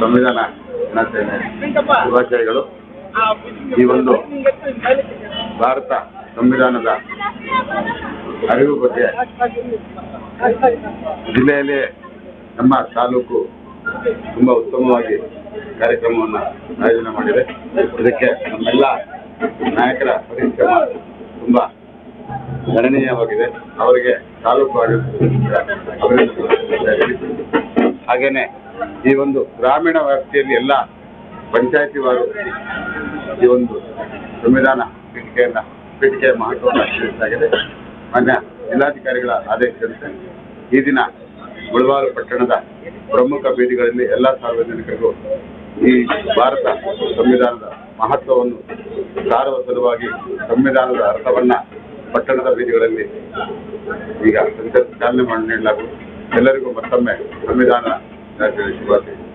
ಸಂವಿಧಾನ ಶುಭಾಶಯಗಳು. ಈ ಒಂದು ಭಾರತ ಸಂವಿಧಾನದ ಅರಿವು ಬಗ್ಗೆ ಜಿಲ್ಲೆಯಲ್ಲಿ ನಮ್ಮ ತಾಲೂಕು ತುಂಬ ಉತ್ತಮವಾಗಿ ಕಾರ್ಯಕ್ರಮವನ್ನು ಆಯೋಜನೆ ಮಾಡಿದೆ. ಇದಕ್ಕೆ ನಮ್ಮೆಲ್ಲ ನಾಯಕರ ಪರಿಶ್ರಮ ತುಂಬ ಗಣನೀಯವಾಗಿದೆ. ಅವರಿಗೆ ತಾಲೂಕು ಆಡಳಿತ ಹಾಗೇನೆ ಈ ಒಂದು ಗ್ರಾಮೀಣ ವ್ಯಾಪ್ತಿಯಲ್ಲಿ ಎಲ್ಲ ಪಂಚಾಯತಿವಾರು ಈ ಒಂದು ಸಂವಿಧಾನ ಪೀಠಿಕೆಯನ್ನ ಪೀಠಿಕೆಯ ಮಹತ್ವವನ್ನು ತಿಳಿಸಲಾಗಿದೆ ಮಾನ್ಯ ಜಿಲ್ಲಾಧಿಕಾರಿಗಳ ಆದೇಶದಂತೆ ಈ ದಿನ ಗುಳವಾರು ಪಟ್ಟಣದ ಪ್ರಮುಖ ಬೀದಿಗಳಲ್ಲಿ ಎಲ್ಲ ಸಾರ್ವಜನಿಕರಿಗೂ ಈ ಭಾರತ ಸಂವಿಧಾನದ ಮಹತ್ವವನ್ನು ಸಾರುವ ಸಲುವಾಗಿ ಸಂವಿಧಾನದ ಅರ್ಥವನ್ನ ಪಟ್ಟಣದ ಬೀದಿಗಳಲ್ಲಿ ಈಗ ಚಾಲನೆ ಮಾಡಿ ಎಲ್ಲರಿಗೂ ಮತ್ತೊಮ್ಮೆ ಸಂವಿಧಾನ Congratulations.